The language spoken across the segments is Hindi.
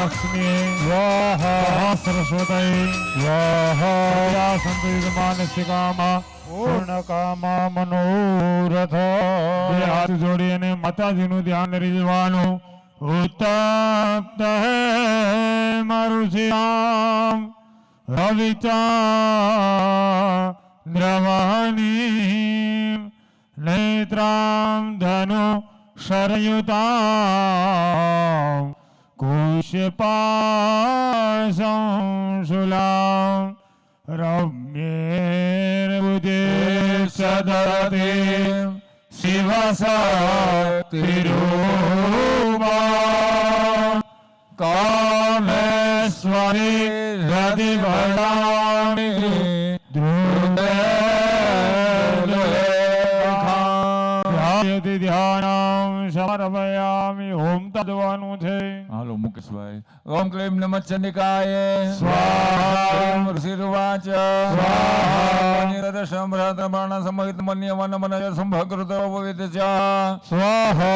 लक्ष्मी वाह। सरस्वती वाह। संतुलित मानस्य પૂર્ણ કામા મનોરથ હાથ જોડી અને માતાજીનું ધ્યાન ધરી જવાનું ઉત્તપ્ત હે મારું શ્યામ રવિતા દ્રવણી નેત્રામ ધનુ શરયુતા कुश पाशंसुलां रम्येर्बुदे सदते शिवसतिरूपा कामेश्वरी हृदि भरा कृष्णाय ॐ क्लीं नमच्चण्डिकाय ऋषिरुवाच। निरदशम्भ्रातबाणसमहितमन्यवनमनय सम्भकृतोपवित च स्वाहा।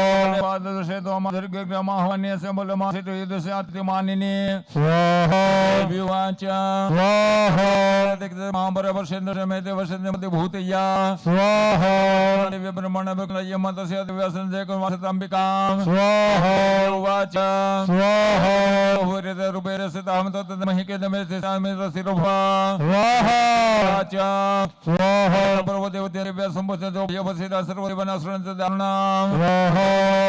विब्रह्मण विक्लयमतस्य दिव्यसञ्जयकुर्वासताम्बिकां स्वाहा। उवाच स्वाहा। ಸರ್ವದೇವತೆಯ ಸಂಭೂತ ಸರ್ವದೇವನ ಸುರಂತ ದಾರುಣ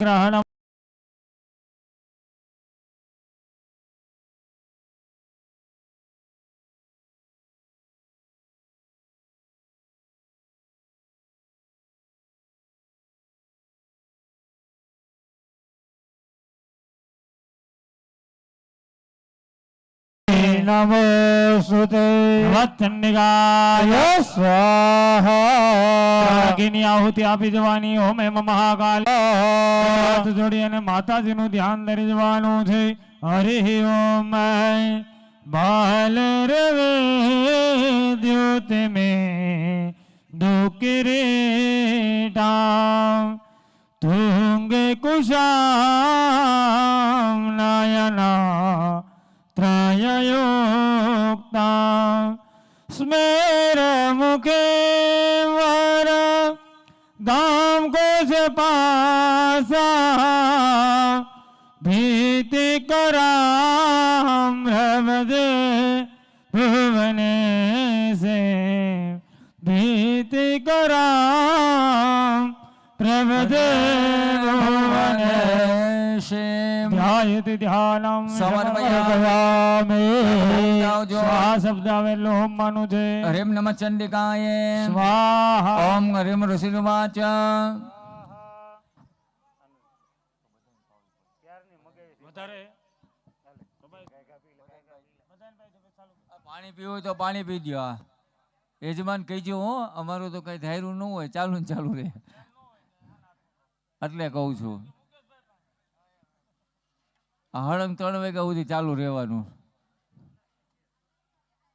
ग्रहण નમો સુતે ચંડિકાય સ્વાહા અગ્નિ આહુતિ આપી જવાની હોમ એમ મહાકાલ હાથ જોડી અને માતાજીનું ધ્યાન ધરી જવાનું છે હરિ ઓમ બાલ રવે દ્યોત મે દુકિરીટા તુંગ કુશામ નયના त्रययोक्ता स्मेर मुखे वर दाम कोश पासा ध्यायति ध्यानम समर्पयामि स्वाहा शब्द आवेलो होम मानु छे हरिम नमः चंडिकाय स्वाहा ओम हरिम ऋषि वाच પાણી પીવું હોય તો પાણી પી દો આ યજમાન કહીજો હું અમારું તો કઈ ધાર્યું ન હોય ચાલુ ને ચાલુ રહે એટલે કહું છું હળંગ ત્રણ વાગ્યા સુધી ચાલુ રહેવાનું.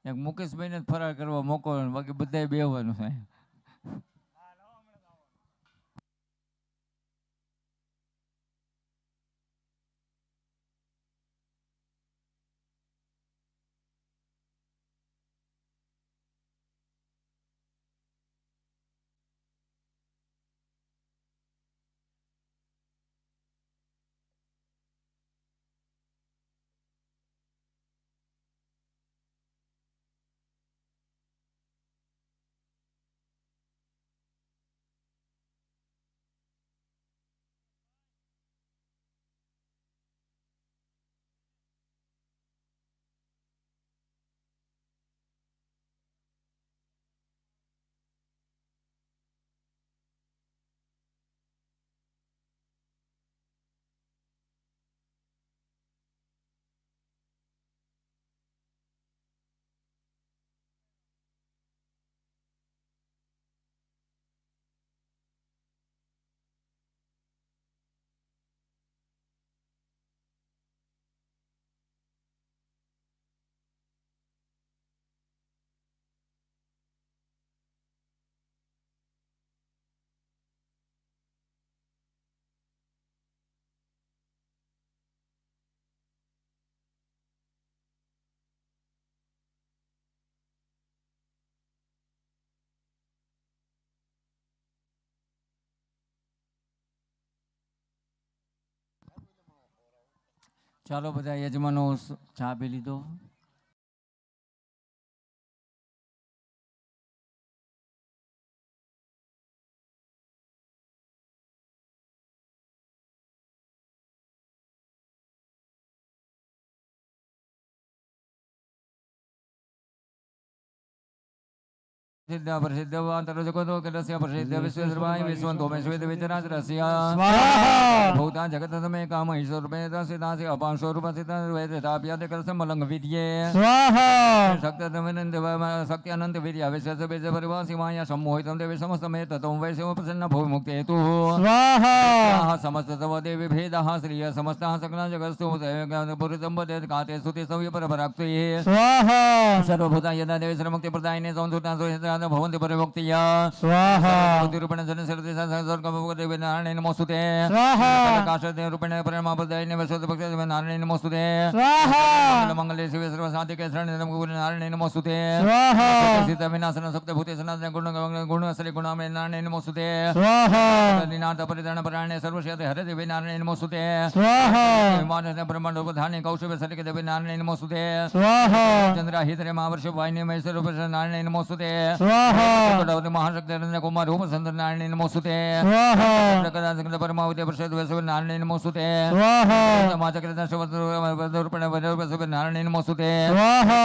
એક મુકેશભાઈને ફરાર કરવા મોકો બાકી બધાય બેહવાનું છે ચાલો બધા યજમાનો ચા પી લીધો. सिद्धा प्रसिद्ध वान्तरजगतो कलस्य प्रसिद्ध विश्वेश्वराय विश्वन्तो मे श्वेत विचराचरस्य भूतान् जगततमे कामैश्वरूपे तस्यदासि अपांशोरूप समस्त तव देवि भेदः श्रिय समस्तः सर्वभूता सर्वान् भवन्ति परिभक्तिया। स्वाहा। रूपेण जनसरति सर्गभगवते नारायणे नमोस्तुते। स्वाहा। काशते रूपेण प्रेमापदाय निवसते भक्ते नारायणे नमोस्तुते। स्वाहा। मंगले शिवे शरण शरणे गुरु नारायणे नमोस्तुते। स्वाहा। सीता विनाशन सप्त भूते सनातन गुण गुण असले गुणा में नारायणे नमोस्तुते। स्वाहा। निनाद परिधान परायणे सर्वक्षेत्र हरे देवे नारायणे नमोस्तुते। स्वाहा। विमान ब्रह्मांड उपधाने कौशल सलिके देवे नारायणे नमोस्तुते। स्वाहा। चंद्रा हितरे महावर्ष वाहिनी महेश्वर नारायणे नमोस्तुते। स्वाहा। स्वाहा महा महाशक्ति कुमार रूप सुंदर नारायण नमोस्तुते स्वाहा प्रसाद नारायण नमोस्तुते स्वाहा नारायण नमोस्तुते स्वाहा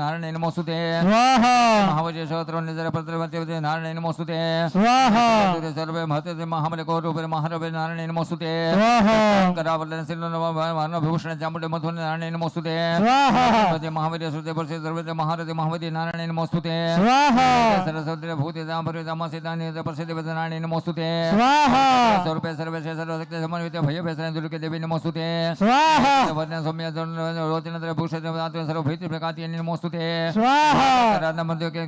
नारायण नमोस्तुते स्वाहा नारायण स्वाहा सर्वे महामले नारायण नमोस्तुते स्वाहा भूषण चामुंडे नारायण नमोस्तुते स्वाहा महावीर सुते महावीर भगवती नारायण नमोस्तुते। स्वाहा। सरस्वती भूते प्रसिद्ध वदनानि स्वाहा। स्वरूपे भय भेसरे दुर्गे देवी नमोस्तुते। स्वाहा। सौम्य रोचनत्र भूषण सर्व भीति प्रकाति नमोस्तुते। स्वाहा। राधा के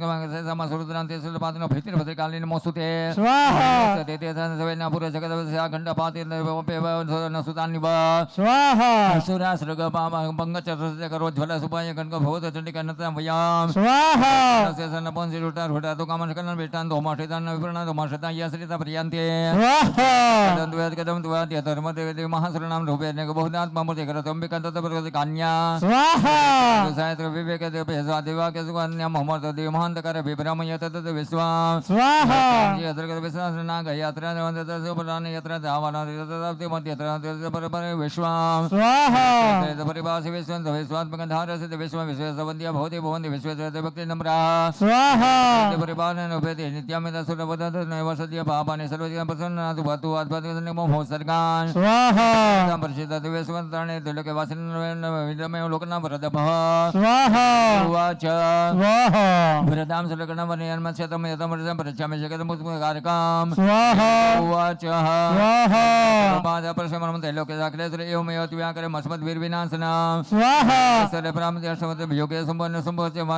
नमोस्तुते। स्वाहा। देते सन सवेना जगत वस्या घंटा पाति नवपे स्वाहा सुरा सृग पाम करो ज्वल सुपाय भवत चंडिका स्वाहा सन्न पंच लोटा छोटा तो कामन कन्न बेटान धोमा शेतान विपरणा धोमा शेता या श्रीता प्रियांते स्वाहा कदम दुयात कदम दुयात या धर्म देव देव महासरणाम धोपे ने बहुदात्मा मूर्ति करत अंबिका तत प्रगत कन्या स्वाहा सायत्र विवेक देव भेसवा देवा के सुकन्या मोहम्मद देव महांत कर विभ्रम यत तत विश्वा स्वाहा ये अदरगत विश्वास ना गय यात्रा नवंत तत सुबलान यात्रा धावना तत तत मत यात्रा तत परपर विश्वा स्वाहा तत परिभाष विश्वं विश्वात्मक धार से विश्व विश्व संबंधिया भवति भवन्ति विश्व जयते भक्ति नम्रा स्वाहा। परिपालन नोपेति नित्यमित सुर वदत नैव सद्य पापानि सर्वजन प्रसन्नातु भवतु आत्मनि निमो भोसर्गान् स्वाहा। संपर्शित दिवे सुवन्तानि तुलके वासिन विद्रमे लोकनाम वरद भव स्वाहा। उवाच स्वाहा। वरदाम सुलकणम वर्णयन्म क्षेत्रम यतम वरदं प्रच्छामि जगतम पुष्पकारकं स्वाहा। उवाच स्वाहा। पाद परशमनम तैलोके जाकले सुर एवमेव त्वया करे मस्मद् वीर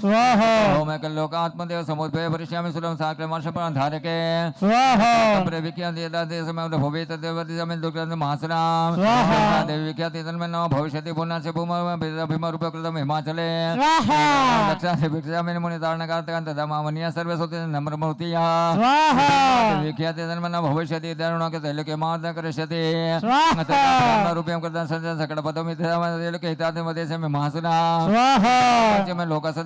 स्वाहा ओम कल्लोक आत्मदेव समुद्भय परिश्यामि सुलम साक्रमर्षपण धारके स्वाहा प्रविख्या देदा देश में भवे तदेवर्ति में दुर्गंध महासराम स्वाहा देवी विख्या तेतन में नव भविष्यति पुनः से भूम भीम रूप कृतम हिमाचले स्वाहा दक्षा से भिक्षा में मुनि धारण कार्तकांत दमावनिया सर्व सोते नम्र मूर्तिया स्वाहा विख्या तेतन में नव भविष्यति दरुण के तैल के मार्द करिष्यति स्वाहा रूपयम कृतम संजन सकड़ पदम इतम तैल के हितात्म देश में महासराम स्वाहा राज्य में लोकसद લોક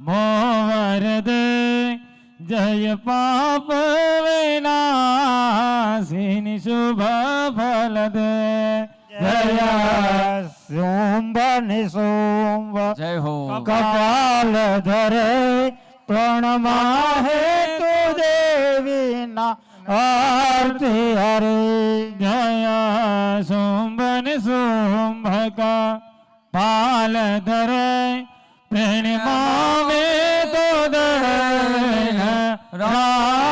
मोवरद जय पाप विनाशिनि शुभ फलद। जय सोम्ब निसोम्ब जय हो। कपाल धरे प्रणमाहे तो देवी ना आरती हरे। जय सोम्ब निसोम्भ का पाल धरे દેવીના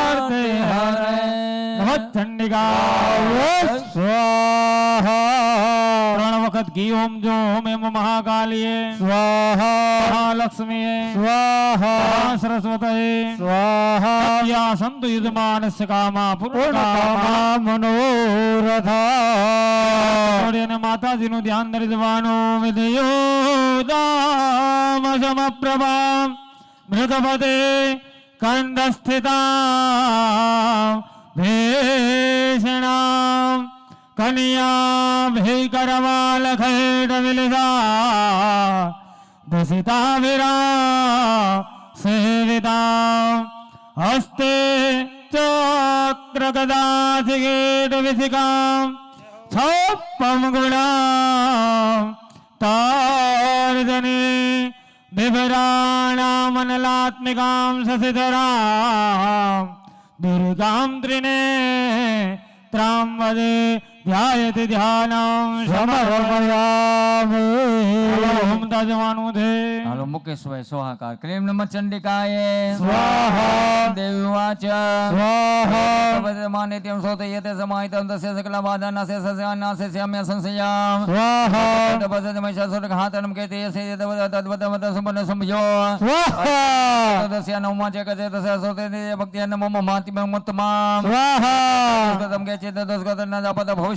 આરતી હરે નમઃ ચંડિકાય સ્વાહા ત્રણ વખત ઘી ઓમ જો ઓમ એમ મહાકાલીએ સ્વાહા લક્ષ્મીએ સ્વાહા સરસ્વતયે સ્વાહા યા સંતુ યુજમાનસ્ય કામા પૂર્ણકામા મનોરથા અને માતાજીનું ધ્યાન ધરી દેવાનું વિધિયો દામ સમપ્રભા મૃતપદે कंदस्थिता भीषणा कन्या भीकरमालखेटविलिदा दूषिता विरा सेविता। हस्ते चोत्रकदासिकेटविशिका छोपम गुणा तारजनी बिभराणामनलात्मिकां ससिधरां दुर्गा त्रिने ધ્યાયતિ ધ્યાનમ સમર્પયામિ ઓમ તજવાનું છે હાલો મુકેશભાઈ સોહાકાર ક્રીમ નમ ચંડિકાય સ્વાહા. દેવી વાચ સ્વાહા માન્યત્યમ સોત યતે સમાહિતમ તસ્ય સકલા બાધાનાસે સસ્યાનાસે સ્યામ્ય સંશયામ સ્વાહા તપસત મહિષાસુર ઘાતનમ કેતે યસે તદ્વત તદ્વત મત સંપન્ન સંભયો સ્વાહા તસ્ય નમા ચે કચે તસ્ય સોતે ભક્તિ નમો મહાતિ મુત્તમામ સ્વાહા તમ કે ચેત દસગત ન જાપત ભવિષ્ય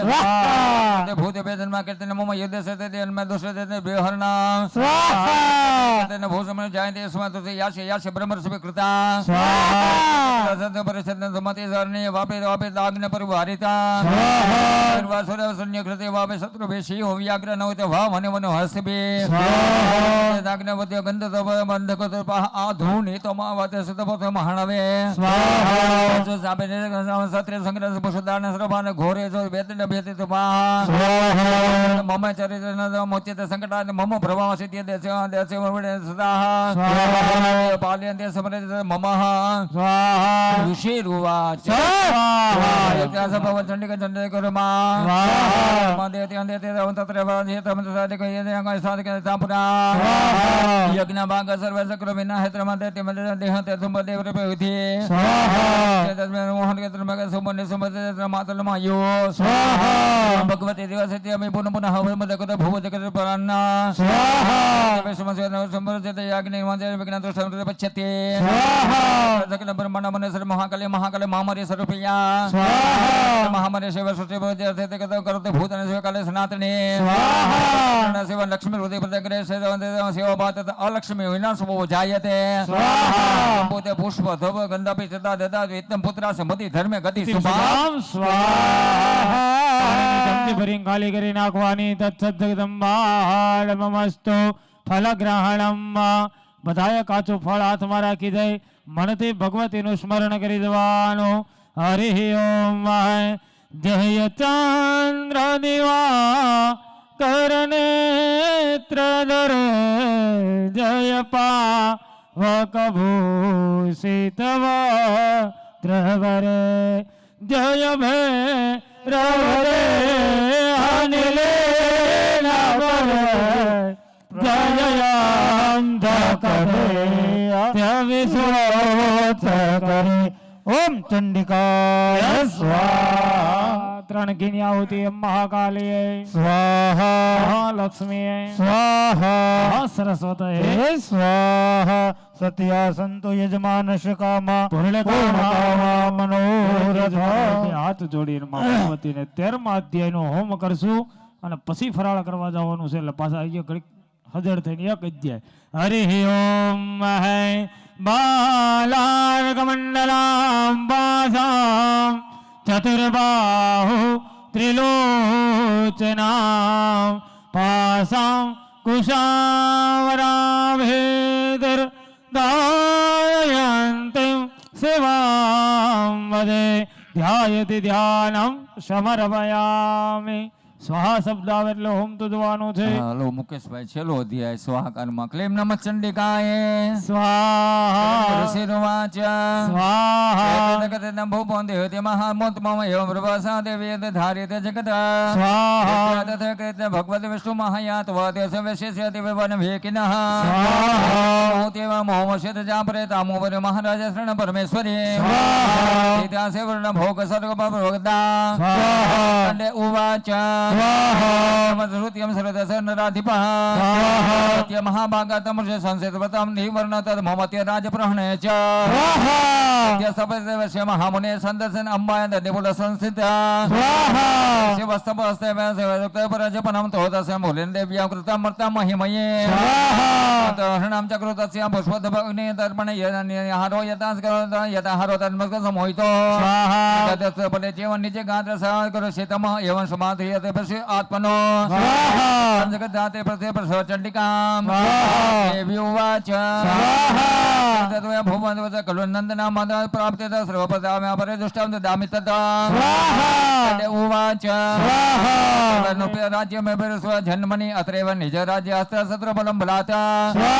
स्वाहा भूत वेदन मा करते नमो मय देसे ते अन में दोसे ते बेहर नाम स्वाहा ते भूत में जाय ते स्मा तुसे याश याश ब्रह्म सब कृता। स्वाहा सत परिषद समति सरने वापे वापे दाग्न पर वारिता स्वाहा सर्वसुर शून्य कृते वापे शत्रु भेषी हो व्याग्र नव ते वा मने मनो हसबे स्वाहा दाग्न वद्य गंध तव मंद को तप आधुनि तमा वते सत पथ महणवे स्वाहा जो जाबे ने सत्र संग्रह पशुदान सर्वान घोरे जो वेद ದಂಡಭ್ಯತಿ ಮಮ ಚರಿತ ಮುಚ್ಯತೆ ಸಂಕಟ ಮಮ ಪ್ರಭಾವಸಿತ್ಯ ದೇಶ ದೇಶ ಸದಾ ಪಾಲಯಂತೆ ಸಮರಿತ ಮಮ ಋಷಿರುವಾಚ ಯಜ್ಞಾಸ ಭವ ಚಂಡಿಕ ಚಂಡೇ ಕುರುಮಾ ದೇತಿ ಅಂದೇತಿ ತತ್ರ ಜೇತಮ ಸಾಧಿಕ ಯಜ್ಞ ಸಾಧಿಕ ತಾಪುರ ಯಜ್ಞ ಭಾಗ ಸರ್ವಸ ಕೃಮಿನ ಹೆತ್ರ ಮಂದೇತಿ ಮಂದಿರ ದೇಹತೆ ತುಂಬ ದೇವರ ಪ್ರವಿಧಿ ತಸ್ಮೈ ಮೋಹನ ಕೇತ್ರ ಮಗ ಸುಮನ್ಯ ಸುಮತ ಮಾತಲಮಾಯೋ ಸ್ವಾ स्वाहा। भगवते देवासते आम्ही पुनः पुनः हवम जगत भुव जगत परांना स्वाहा। समर्जते यज्ञ मंदिर विघ्न दोष समर्जते पच्यते स्वाहा। जगत ब्रह्मण मन सर महाकाले महाकाले महामारी स्वरूपिया। स्वाहा। महामारी शिव सृष्टि भवते अर्थे ते जगत करते भूतने शिव काले सनातने। स्वाहा। शिव लक्ष्मी हृदय प्रदग्रे देव शिव बातत अलक्ष्मी विनाश भव जायते। स्वाहा। भूते पुष्प धव गंधा पिता ददा वित्तम पुत्रा समति धर्मे गति सुभाम स्वाहा। ભરીને ખાલી કરી નાખવાની તત્સદગદંબાડમસ્તુ ફલગ્રહણમ બધાએ કાચું ફળ હાથમાં રાખી દઈ મનથી ભગવતીનું સ્મરણ કરી દેવાનું હરિ ઓમ જય ચંદ્ર દિવા કરને ત્ર જય પા વકભૂષિત દ્રવરે જય ભે रवरे अनिले जयंध ओम चंडिका त्रण गिनिया होती है महाकाली स्वाहा। लक्ष्मी स्वाहा सरस्वत स्वाहा। સત્યા સંતો યજમાન શકામા મનોરથ હાથ જોડીને ભગવતીને તેરમા અધ્યાયનો હોમ કરશું અને પછી ફરાળ કરવા જવાનું છે. એટલે પાછા અહીંયા ઘડીક હજર થઈને એક અધ્યાય. હરિ ઓમ હૈ બાલાર્કમંડલામ પાસામ ચતુર્બાહુ ત્રિલોચનામ પાસામ કુશાવરાભેદર દાયંતિમ સેવામ વદે ધ્યાયતિ ધ્યાનમ સમર્પયામિ સ્વાહા શબ્દ આવે એટલે હોમ તો જોવાનું છે. હલો મુકેશભાઈ છેલ્લો અધ્યાય સ્વાહાકારમાં. ક્લેમ નમ ચંડિકાએ. સ્વાહા. ઋષિર્વાચ સ્વાહા. જગત નભો પોંદે તે મહામોત મમ એવં પ્રભાસા દેવેદ ધારિત જગત. સ્વાહા. તથ કૃત ભગવત વિષ્ણુ મહાયાત વાતે સવેશ્ય દેવ વન ભેકિનઃ. સ્વાહા. તેવ મોહમશિત જાપરે તામોવર મહારાજ શરણ પરમેશ્વરી. સ્વાહા. ઇતિહાસે વર્ણ ભોગ સર્ગ ભગવતા સ્વાહા. ઉવાચ. स्वाहामधुरुत्यं सरदसनराधिपः स्वाहात्य महाभागातमृष संसेतव्रतं महामुने सन्दर्शन अम्बाय निपुल संस्थिता स्वाहा शिवस्तपस्ते परजपनं तोदस्य हरणाम चक्रोतस्या पुष्पद्भग्ने तर्पणे यदारो यतास्करोत यताहरो समोहितो स्वाहा। निचे गात्र सहकरो शेतम एवं समाधयते पश्य आत्मनो। स्वाहा। प्रसव स्वाहा। स्वाहा। मद अपरे स्वाहा। स्वाहा। जन्मनि अत्रैव निज राज्य अस्त्र सत्र बलं बलात्। स्वाहा।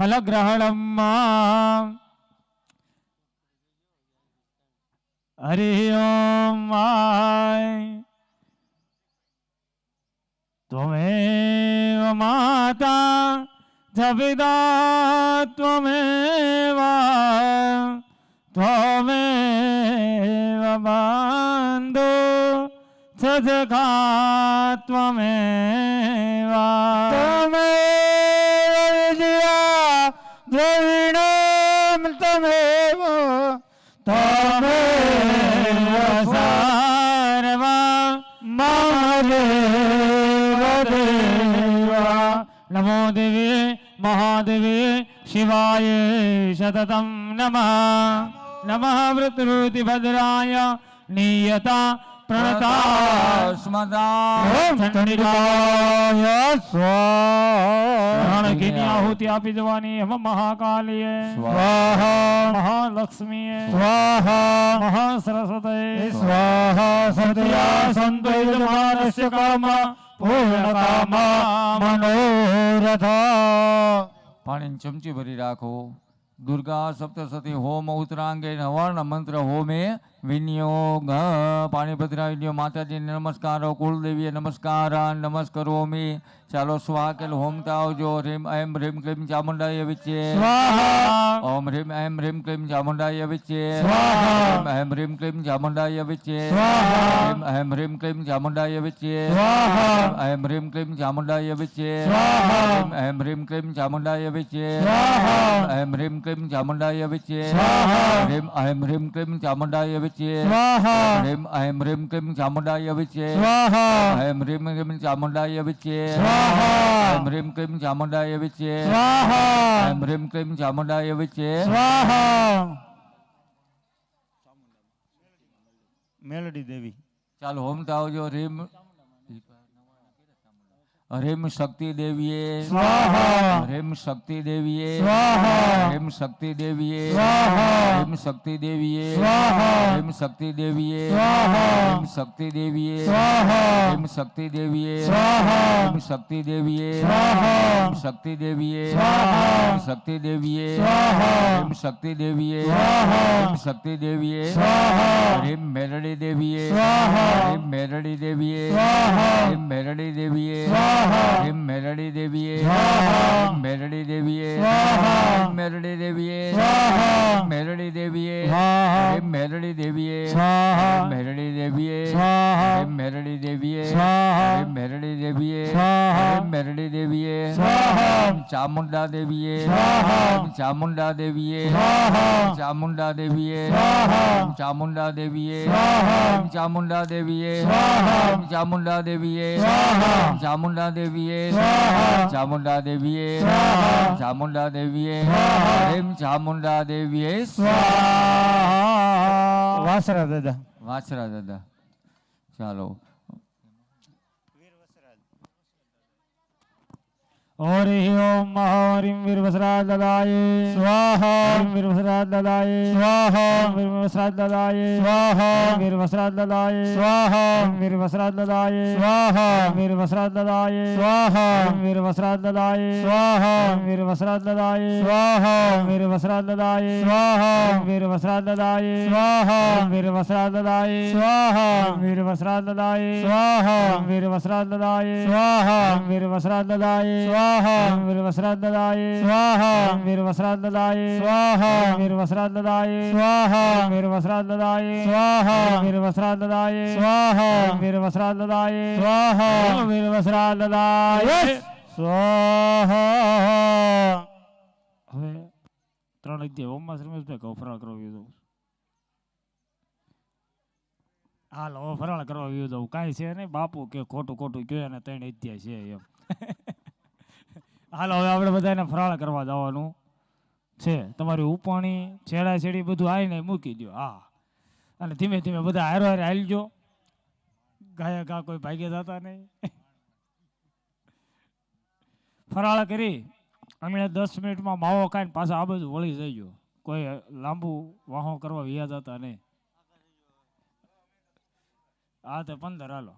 फलग्रहणम हरि ओम त्वमेव माता जपिदा त्वमेव। त्वमेव बन्धु च जगा त्वमेव द्रविणं तमेव तमेव नमो देवे महादेवे शिवाय शततं नमः। नमः वृतरुतिभद्राय नीयता आपी जवानी हम महाकाली स्वाहा। महालक्ष्मी स्वाहा। महासरस्वत स्वाहा। सत्या संत काम। पूर्ण पानी चमची भरी राखो। दुर्गा सप्तसती होम उत्तरांगे नवर्ण मंत्र होमे વિનિયોગ પાણી પધરાવી લ્યો માતાજીને નમસ્કારો કુળદેવીએ નમસ્કાર નમસ્કરોમી ચાલો સ્વાકેલ હોમતા આવજો રીમ એમ રીમ ક્લીમ ચામુંડાય વિચે સ્વાહા ઓમ રીમ એમ રીમ ક્લીમ ચામુંડાય વિચે સ્વાહા. ઓમ એમ રીમ ક્લીમ ચામુંડાય વિચે સ્વાહા. ઓમ એમ રીમ ક્લીમ ચામુંડાય વિચે સ્વાહા. ઓમ એમ રીમ ક્લીમ ચામુંડાય વિચે સ્વાહા. ઓમ એમ રીમ ક્લીમ ચામુંડાય વિચે સ્વાહા. એમ રીમ ક્લીમ ચામુંડાય વિચે સ્વાહા. રીમ એમ રીમ ક્લીમ ચામુંડાય વિચે સ્વાહા રીમ એમ રીમ ક્લીમ ચામુંડાય વિચે સ્વાહા એમ રીમ ક્લીમ ચામુંડાય વિચે સ્વાહા. એમ રીમ ક્લીમ ચામુંડાય વિચે સ્વાહા એમ રીમ ક્લીમ ચામુંડાય વિચે સ્વાહા મેલડી દેવી ચાલો હોમતા આવજો રીમ રીમ શક્તિ દેવીએ સ્વાહા રીમ શક્તિ દેવીએ સ્વાહા રીમ શક્તિ દેવીએ સ્વાહા રીમ શક્તિ દેવીએ સ્વાહા રીમ શક્તિ દેવીએ સ્વાહા રીમ શક્તિ દેવીએ સ્વાહા રીમ શક્તિ દેવીએ સ્વાહા રીમ શક્તિ દેવીએ સ્વાહા રીમ શક્તિ દેવીએ સ્વાહા રીમ શક્તિ દેવીએ સ્વાહા રીમ શક્તિ દેવીએ સ્વાહા રીમ શક્તિ દેવીએ સ્વાહા રીમ મેરડી દેવીએ સ્વાહા રીમ મેરડી દેવીએ સ્વાહા રીમ મેરડી દેવીએ સ્વાહા स्वाहा मेलड़ी देवी स्वाहा मेलड़ी देवीए स्वाहा मेलड़ी देवी स्वाहा मेलड़ी देवी स्वाहा मेलड़ी देवीए स्वाहा मेलड़ी देवीए स्वाहा मेलड़ी देवीए स्वाहा मेलड़ी देवीए मेलड़ी देवीए चामुंडा देवी चामुंडा देवी चामुंडा देवी चामुंडा देवी चामुंडा देवी चामुंडा देवी चामुंडा చాముండాదేవియే చాముండాదేవియే చాముండాదేవియే ఏం చాముండాదేవియే వాసరా దాదా. વાંસરા દાદા ચાલો हरि ओम हरिं विर्वसराज ददाये स्वाहा विर्वसराज ददाये स्वाहा विर्वसराज ददाये स्वाहा विर्वसराज ददाये स्वाहा विर्वसराज ददाये स्वाहा विर्वसराज ददाये स्वाहा विर्वसराज ददाये स्वाहा विर्वसराज ददाये स्वाहा विर्वसराज ददाये स्वाहा विर्वसराज ददाये स्वाहा विर्वसराज ददाये स्वाहा विर्वसराज ददाये स्वाहा विर्वसराज ददाये स्वाहा विर्वसराज ददाये स्वाहा स्वाहा वीरवस्राददाय स्वाहा वीरवस्राददाय स्वाहा वीरवस्राददाय स्वाहा वीरवस्राददाय स्वाहा वीरवस्राददाय स्वाहा वीरवस्राददाय स्वाहा वीरवस्राददाय स्वाहा વીરવસ્રાદદાય સ્વાહા હવે ત્રણ અધ્યાય ઓમમાં શ્રીમંતભાઈ કહો ફરાળ કરવા વ્યુ દઉં હાલ હવે ફરાળ કરવા વ્યુ દઉં કાંઈ છે નહીં બાપુ કે ખોટું ખોટું કહે અને ત્રણ અધ્યાય છે એમ હાલો, હવે આપણે બધાને ફરાળ કરવા જવાનું છે. તમારી ઉપાણી, છેડા છેડી બધું આવીને મૂકી દો હા. અને ધીમે ધીમે બધા હારો હારે હાલજો. ગાયા ગા કોઈ ભાગ્ય જતા નહીં. ફરાળ કરી. અમે દસ મિનિટમાં માવો ખાઈને પાછા આ બધું વળી જઈજો કોઈ લાંબુ વાહો કરવા વ્યા જતા નહીં. હા, તે પંદર, હાલો.